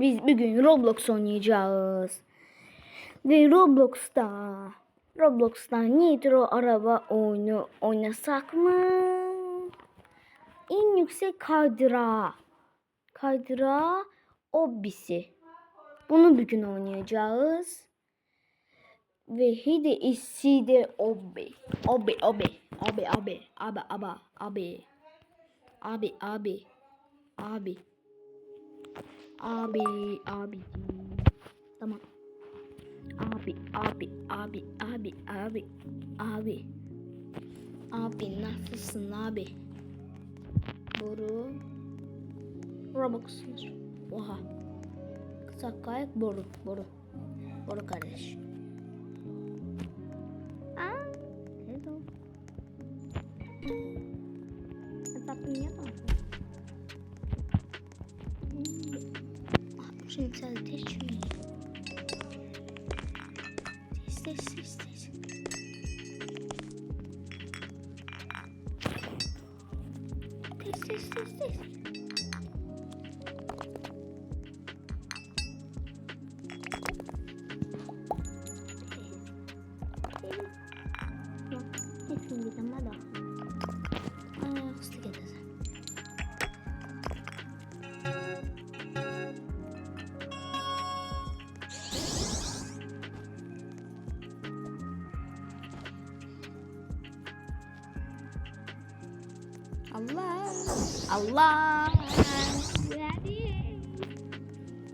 Biz bugün Roblox oynayacağız. Ve Roblox'ta Roblox'ta Nitro araba oyunu oynasak mı? En yüksek kaydıra. Kaydıra obisi. Bunu bugün oynayacağız. Ve hadi isi de obi. Obi obi. Abi abi. Abi abi. Abi. Abi abi. Abi. Abi abi. Tamam. Abi abi abi abi abi abi. Abi nasılsın abi? Boru. Robux'lar. Oha. Kısa kayak boru boru. Boru kardeş. yükselteç mi? This, this, this, this. Allah Allah.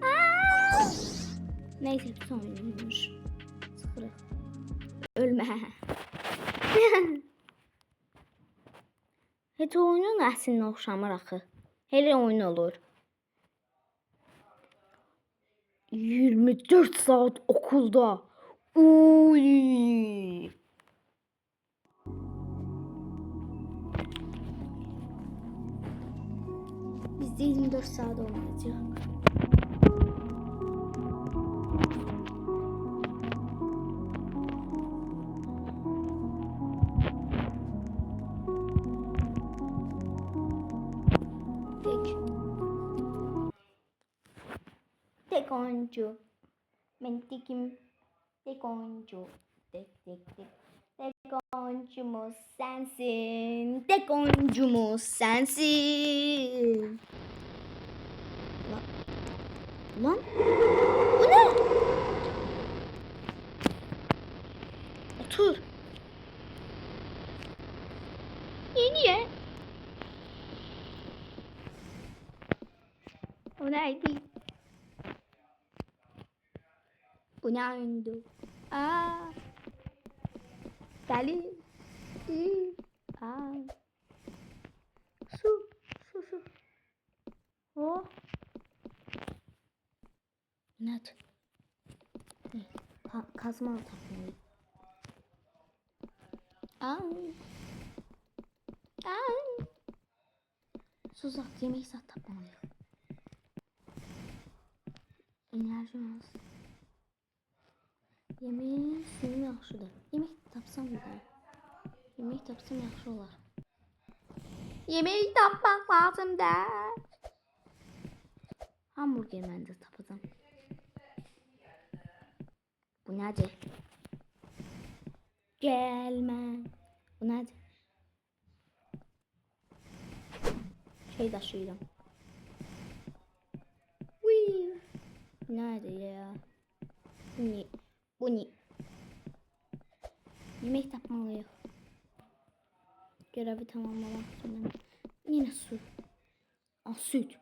Aa! Neyse son oyunmuş. Sıfırı. Ölme. Heç oyunun əslinə oxşamır axı. Elə oyun olur. 24 saat okulda. Uy. 24 saat olmayacak. Tek. Tek oyuncu. Ben tekim. Tek oyuncu. Tek tek tek. Tek oyuncumuz sensin. Tek oyuncumuz sensin. Lan. Lan. Bu ne? Otur. İyi niye? O neydi? Bu ne oyundu? Aa. İyi. Aa. Su. Su su. Oh. Net. Ka kazma takmayı. Ay. Ay. Suzak yemeği sat tapmalıyım. Enerji az. Yemeğin suyu yaxşıdır. Yemek tapsam güzel. Yemek tapsam yaxşı olar. Yemek tapmaq lazımdır. Hamburger mən də tapacam. Bu nədir? Gəlmə. Bu nədir? Şey daşıyıram. Whee! Nerede ya? Bu ne? Bu ne? Yemek yapmalıyım. Görevi tamamlamak için. Yine su. Aa, süt.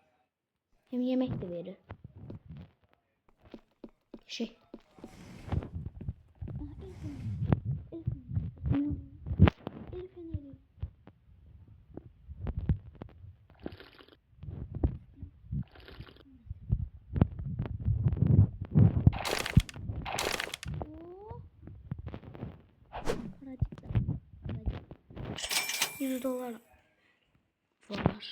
Hem yemek de verir. Şey. 100 dolar var.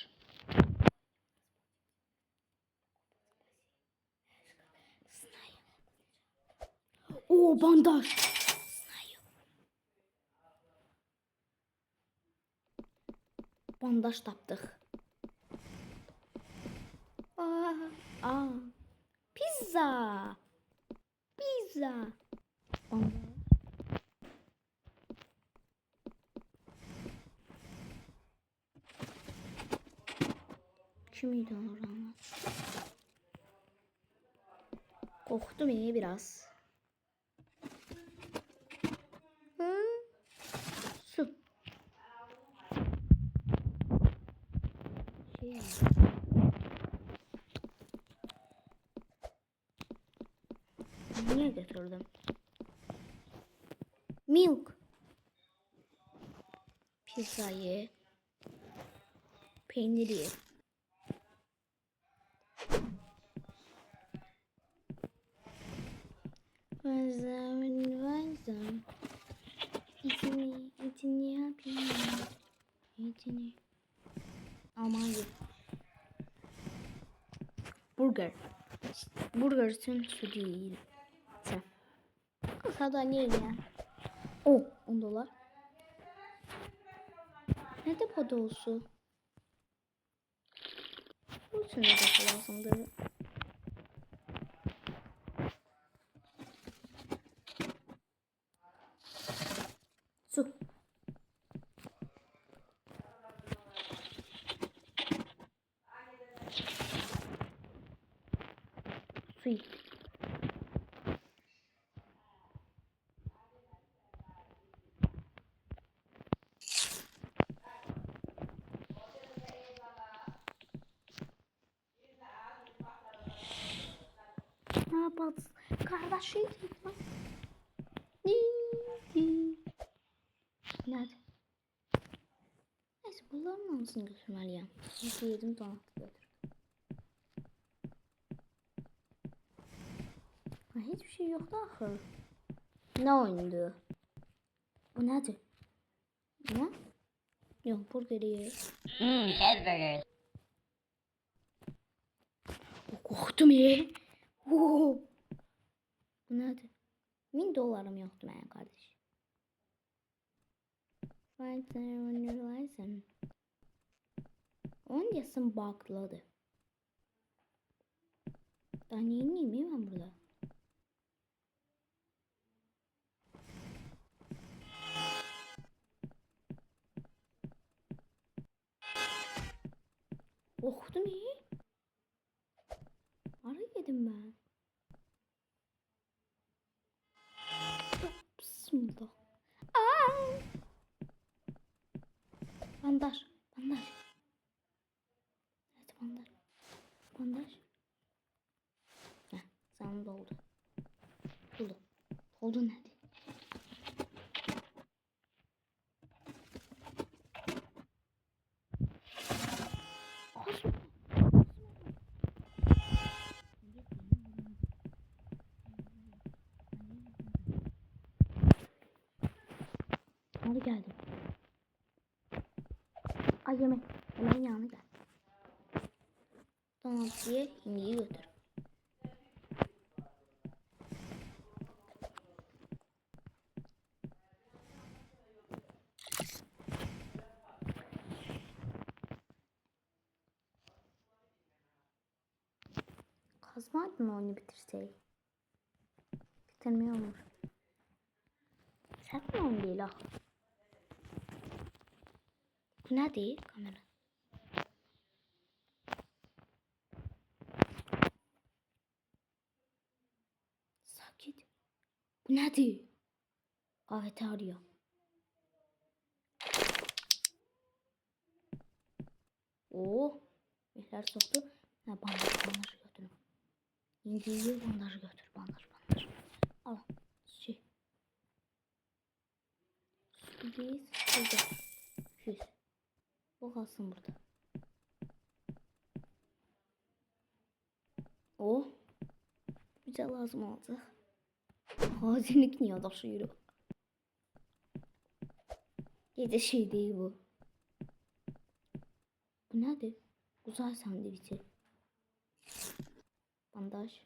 Oo bandaj. Bandaj tapdıq. Aa, aa. Pizza. Pizza. Bandaj. Kimiydi oranlar? Korktum iyi biraz. Hı? Su. Şey. Niye götürdüm? Milk. Pizzayı. Peyniri. Burger. Burger için su değil. Sada niye ya? Oh, 10 dolar. Ne depoda olsun? Bu için ne depo lazımdır? Su. Ne yapalım? Kardeşim. Nerede? Neyse bunların anısını götürmeliyim. Çünkü yedim donatı götür. Ha, hiçbir şey yoktu ahır. Ne oyundu? Bu nedir? Ne? Yok burgeri. Mmm, cheeseburgers. Oh, korktum ya. Oo. Bu nedir? Min dolarım yoktu benim kardeş. There on your license. Onun yasın bakladı. Daha yeni miyim ben burada? Korktum iyi. Ara yedim ben. Bismillah. Aa! Bandaj, bandaj. Evet bandaj. Bandaj. Heh, sana doldu. Doldu. Doldu nerede? Kosmo. Hadi geldim. Ay yemek. Hemen yanına gel. Domates'e hindiyi götür. Kazmaydın mı onu bitirsey? Bitirmiyor mu? Sert mi onu değil ha? Bu ne değil kamera? Sakit. Bu ne değil? Kafeterya. Oo. Mehler soktu. Ne bandaj bandaj götürün. İnciyi bandaj götür bandaj bandaj. Al. Şey. Su değil. Burada. Bu kalsın burada. Oh. Bize lazım olacak. Hazinlik niye taşıyor? Gece şey değil bu. Bu nedir? Uzay sandviçi. Bandaj.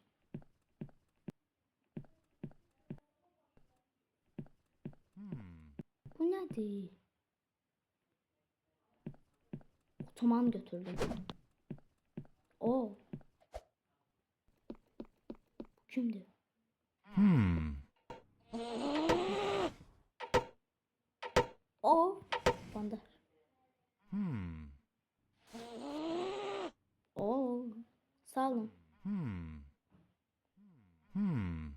Bu nedir? Otoman götürdüm. O. Kimdir? Hmm. O. Bandaj. Hmm. Oo. Sağ olun. Hmm. Hmm.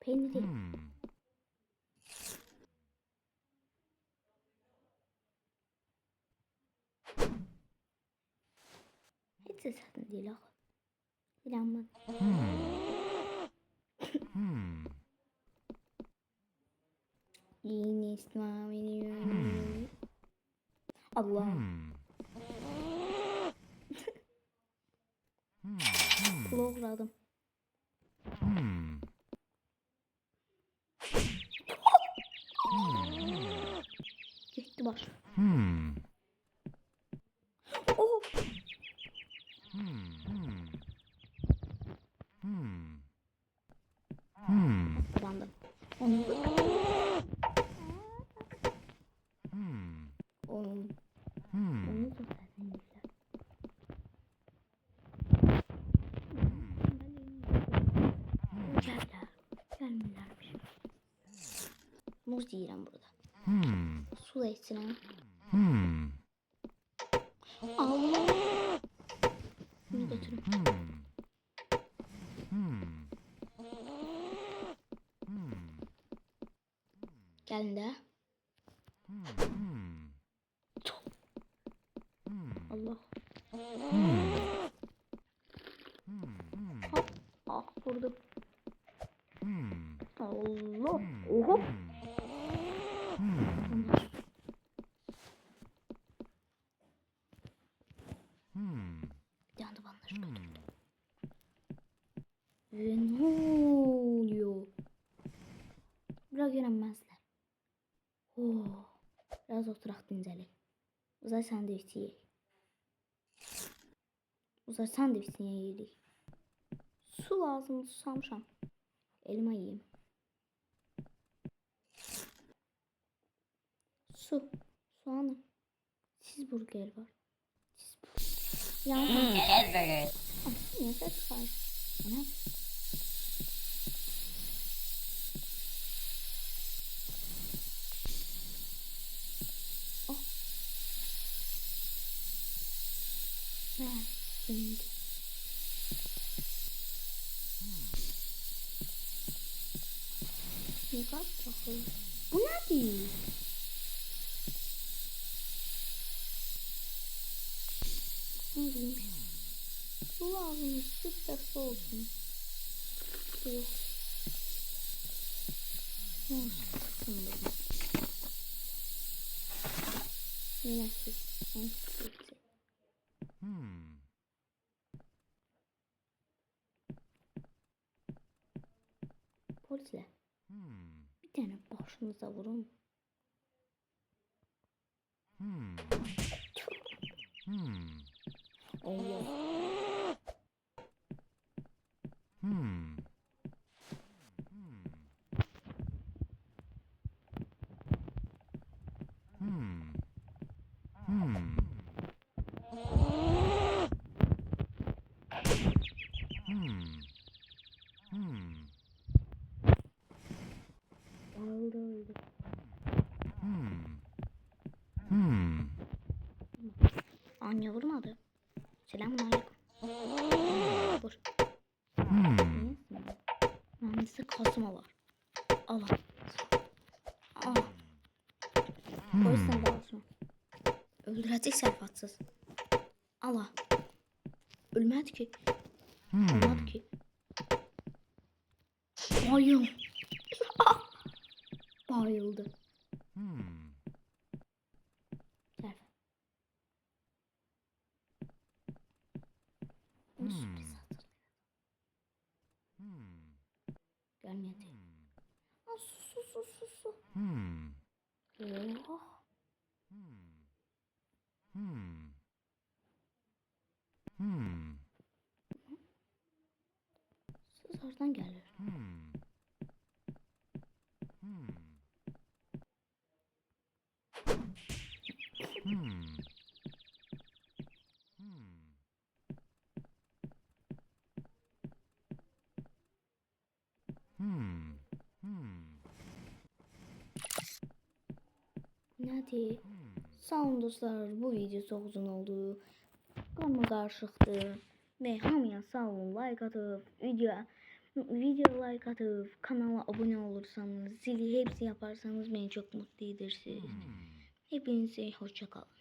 Peyniri. Hmm. Zaten değil ah. İnanmadım. Hmm. Yine İsmail'i Allah. Hmm. Hmm. Hmm. Blokladım. Hmm. Gitti baş. Hmm. Oh. Hmm. Hmm. Hmm. Hmm. Kazandım. Onu Hmm. Hmm. onu da zaten güzel. Gelmirlermiş. Muz yiyeceğim burada. Hmm. Su da içsin. Hmm. Allah. Bunu götürün. Hmm. Hmm. Hmm. Gelin de. Hmm. Hmm. Allah. Hmm. Hmm. Hop. Ah vurdum. Hmm. Allah. Oho. Hmm. Hmm. Yandı bandaj Hmm. götürdüm. Ve ne oluyor? Bırak öğrenmezler. Oh. Biraz oturak dinceli. Uzay sandviçi ye. Uzay sandviçini yedik. Su lazım susamışam. Elma yiyeyim. Su. Soğanı. Cheeseburger var. Cheeseburger. Ya. Cheeseburgers. Nefes var. Ana. Oh. Ha, şimdi. Kadar pahalı. Bu ne değil? Bileyim. Su lazım. Süt de su olsun. Su yok. Hı, mı 走不动。Vur. Hmm. Neyse. Mühendislik Kasım'a var. Al. Al. Polisten de alsın. Öldürecek serfatsız. Allah. Ölmedi ki. Olmadı Hmm. ki. Bayıl. Hmm. Hmm. Sağ dostlar. Bu video çox uzun oldu. Qarma qarışıqdır. Və hamıya sağ olun. Like atıb, video video like atıb, kanala abunə olursanız, zili hepsi yaparsanız beni çok mutlu edersiniz. Hmm. Hepinize hoşça kalın.